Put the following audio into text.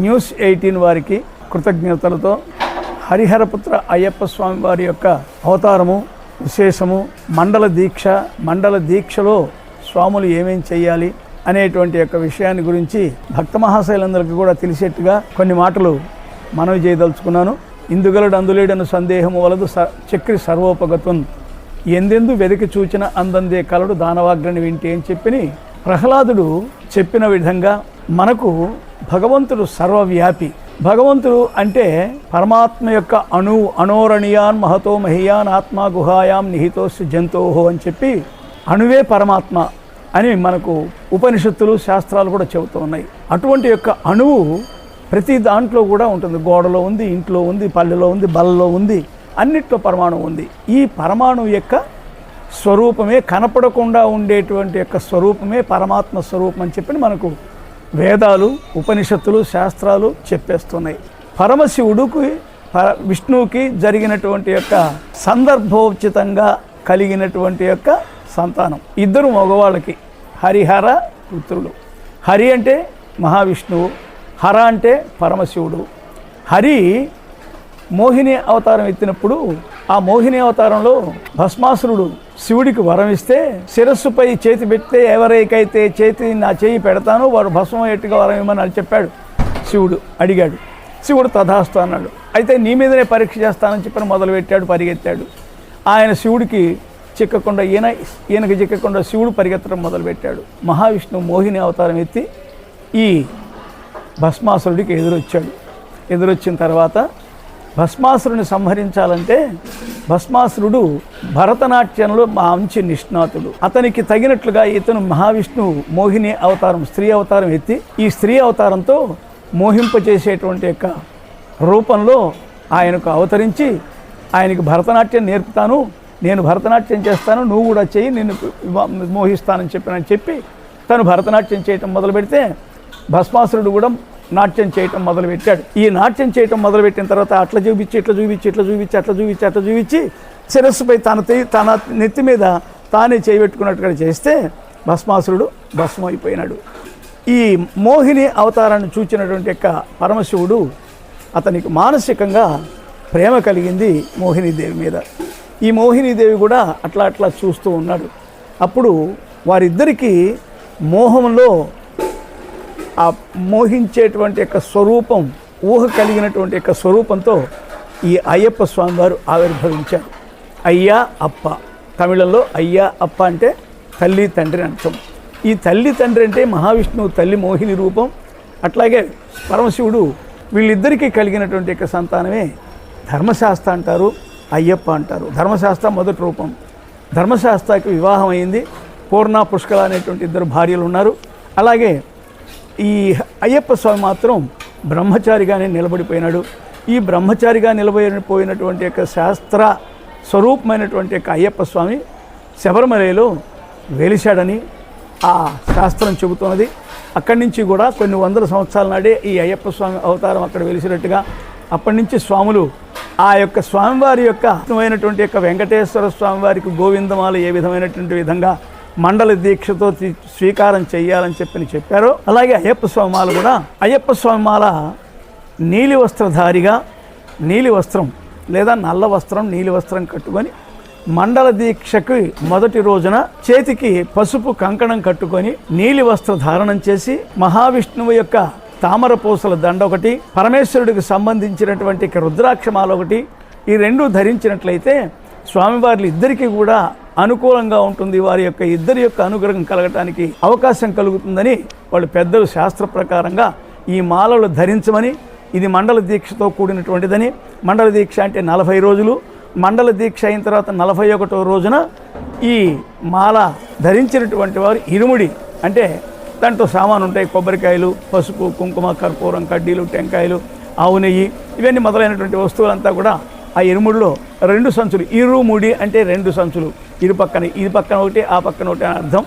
News eighteen వారికి కృతజ్ఞతలతో హరిహరపుత్ర అయ్యప్ప స్వామి వారి యొక్క అవతారము విశేషము మండల దీక్ష మండల దీక్షలో స్వాములు ఏమేం చేయాలి అనేటువంటి యొక్క విషయాన్ని గురించి భక్త మహాశైలందరికీ కూడా తెలిసేట్టుగా కొన్ని మాటలు మనవి చేయదలుచుకున్నాను. ఇందుగలడు అందులేడను సందేహము వలదు స చక్రి సర్వోపగత్వం ఎందెందు వెతికి చూచిన అందందే కలడు దానవాగ్రని వింటే అని చెప్పిని ప్రహ్లాదుడు చెప్పిన విధంగా మనకు భగవంతుడు సర్వవ్యాపి. భగవంతుడు అంటే పరమాత్మ యొక్క అణు అణోరణీయాన్ మహతో మహియాన్ ఆత్మా గుహాయాం నిహితోస్ జంతోహో అని చెప్పి అణువే పరమాత్మ అని మనకు ఉపనిషత్తులు శాస్త్రాలు కూడా చెబుతూ ఉన్నాయి. అటువంటి యొక్క అణువు ప్రతి దాంట్లో కూడా ఉంటుంది. గోడలో ఉంది ఇంట్లో ఉంది పల్లెలో ఉంది బల్లలో ఉంది అన్నిట్లో పరమాణు ఉంది. ఈ పరమాణు యొక్క స్వరూపమే కనపడకుండా ఉండేటువంటి యొక్క స్వరూపమే పరమాత్మ స్వరూపం అని చెప్పి మనకు వేదాలు ఉపనిషత్తులు శాస్త్రాలు చెప్పేస్తున్నాయి. పరమశివుడికి విష్ణువుకి జరిగినటువంటి యొక్క సందర్భోచితంగా కలిగినటువంటి యొక్క సంతానం. ఇద్దరు మగవాళ్ళకి హరిహర పుత్రులు. హరి అంటే మహావిష్ణువు హర అంటే పరమశివుడు. హరి మోహిని అవతారం ఎత్తినప్పుడు ఆ మోహిని అవతారంలో భస్మాసురుడు శివుడికి వరం ఇస్తే శిరస్సుపై చేతి పెడితే ఎవరికైతే చేతి నా చేయి పెడతానో వారు భస్మం ఎట్టుగా వరం ఇవ్వమని అని చెప్పాడు. శివుడు అడిగాడు. శివుడు తథాస్తు అన్నాడు. అయితే నీ మీదనే పరీక్ష చేస్తానని చెప్పని మొదలుపెట్టాడు పరిగెత్తాడు. ఆయన శివుడికి చిక్కకుండా ఈయన ఈయనకి చిక్కకుండా శివుడు పరిగెత్తడం మొదలుపెట్టాడు. మహావిష్ణువు మోహిని అవతారం ఎత్తి ఈ భస్మాసురుడికి ఎదురొచ్చాడు. ఎదురొచ్చిన తర్వాత భస్మాసురుని సంహరించాలంటే భస్మాసురుడు భరతనాట్యంలో మంచి నిష్ణాతుడు. అతనికి తగినట్లుగా ఇతను మహావిష్ణువు మోహిని అవతారం స్త్రీ అవతారం ఎత్తి ఈ స్త్రీ అవతారంతో మోహింపచేసేటువంటి యొక్క రూపంలో ఆయనకు అవతరించి ఆయనకి భరతనాట్యం నేర్పుతాను నేను భరతనాట్యం చేస్తాను నువ్వు కూడా చెయ్యి నేను మోహిస్తానని చెప్పినని చెప్పి తను భరతనాట్యం చేయటం మొదలు పెడితే భస్మాసురుడు కూడా నాట్యం చేయటం మొదలుపెట్టాడు. ఈ నాట్యం చేయటం మొదలుపెట్టిన తర్వాత అట్లా చూపించి ఇట్లా చూపించి ఇట్లా చూపించి అట్లా చూపించి అట్లా చూపించి శిరస్సుపై తన తన నెత్తి మీద తానే చేయబెట్టుకున్నట్టుగా చేస్తే భస్మాసురుడు భస్మం అయిపోయినాడు ఈ మోహిని అవతారాన్ని చూచినటువంటి యొక్క పరమశివుడు అతనికి మానసికంగా ప్రేమ కలిగింది మోహినీదేవి మీద. ఈ మోహినీదేవి కూడా అట్లా అట్లా చూస్తూ ఉన్నాడు. అప్పుడు వారిద్దరికీ మోహంలో ఆ మోహించేటువంటి యొక్క స్వరూపం ఊహ కలిగినటువంటి యొక్క స్వరూపంతో ఈ అయ్యప్ప స్వామి వారు ఆవిర్భవించారు. అయ్యా అప్ప. తమిళంలో అయ్యా అప్ప అంటే తల్లి తండ్రి అర్థం. ఈ తల్లి తండ్రి అంటే మహావిష్ణువు తల్లి మోహిని రూపం. అట్లాగే పరమశివుడు వీళ్ళిద్దరికీ కలిగినటువంటి యొక్క సంతానమే ధర్మశాస్త్ర అంటారు అయ్యప్ప అంటారు. ధర్మశాస్త్ర మొదటి రూపం. ధర్మశాస్త్రకి వివాహం అయింది. పూర్ణ పుష్కల అనేటువంటి ఇద్దరు భార్యలు ఉన్నారు. అలాగే ఈ అయ్యప్ప స్వామి మాత్రం బ్రహ్మచారిగానే నిలబడిపోయినాడు. ఈ బ్రహ్మచారిగా నిలబడిపోయినటువంటి యొక్క శాస్త్ర స్వరూపమైనటువంటి యొక్క అయ్యప్ప స్వామి శబరిమలలో వెలిశాడని ఆ శాస్త్రం చెబుతున్నది. అక్కడి నుంచి కూడా కొన్ని వందల సంవత్సరాల నాడే ఈ అయ్యప్ప స్వామి అవతారం అక్కడ వెలిసినట్టుగా అప్పటి నుంచి స్వాములు ఆ యొక్క స్వామివారి యొక్క అయినటువంటి యొక్క వెంకటేశ్వర స్వామివారికి గోవిందమాల ఏ విధమైనటువంటి విధంగా మండల దీక్షతో స్వీకారం చేయాలని చెప్పని చెప్పారు. అలాగే అయ్యప్ప స్వామిమాల కూడా. అయ్యప్ప స్వామిమాల నీలి వస్త్రధారిగా నీలి వస్త్రం లేదా నల్ల వస్త్రం నీలి వస్త్రం కట్టుకొని మండల దీక్షకి మొదటి రోజున చేతికి పసుపు కంకణం కట్టుకొని నీలి వస్త్ర ధారణం చేసి మహావిష్ణువు యొక్క తామర పూసల దండ ఒకటి పరమేశ్వరుడికి సంబంధించినటువంటి రుద్రాక్షమాల ఒకటి ఈ రెండు ధరించినట్లయితే స్వామివార్లు ఇద్దరికీ కూడా అనుకూలంగా ఉంటుంది. వారి యొక్క ఇద్దరి యొక్క అనుగ్రహం కలగటానికి అవకాశం కలుగుతుందని వాళ్ళు పెద్దలు శాస్త్ర ప్రకారంగా ఈ మాలలు ధరించమని ఇది మండల దీక్షతో కూడినటువంటిదని మండల దీక్ష అంటే నలభై రోజులు మండల దీక్ష అయిన తర్వాత నలభై ఒకటో రోజున ఈ మాల ధరించినటువంటి వారు ఇరుముడి. అంటే దాంట్లో సామాను ఉంటాయి కొబ్బరికాయలు పసుపు కుంకుమ కర్పూరం కడ్డీలు టెంకాయలు ఆవు నెయ్యి ఇవన్నీ మొదలైనటువంటి వస్తువులంతా కూడా ఆ ఇరుముడిలో రెండు సంచులు. ఇరుముడి అంటే రెండు సంచులు. ఇరు పక్కన ఇది పక్కన ఒకటి ఆ పక్కన ఒకటి అని అర్థం.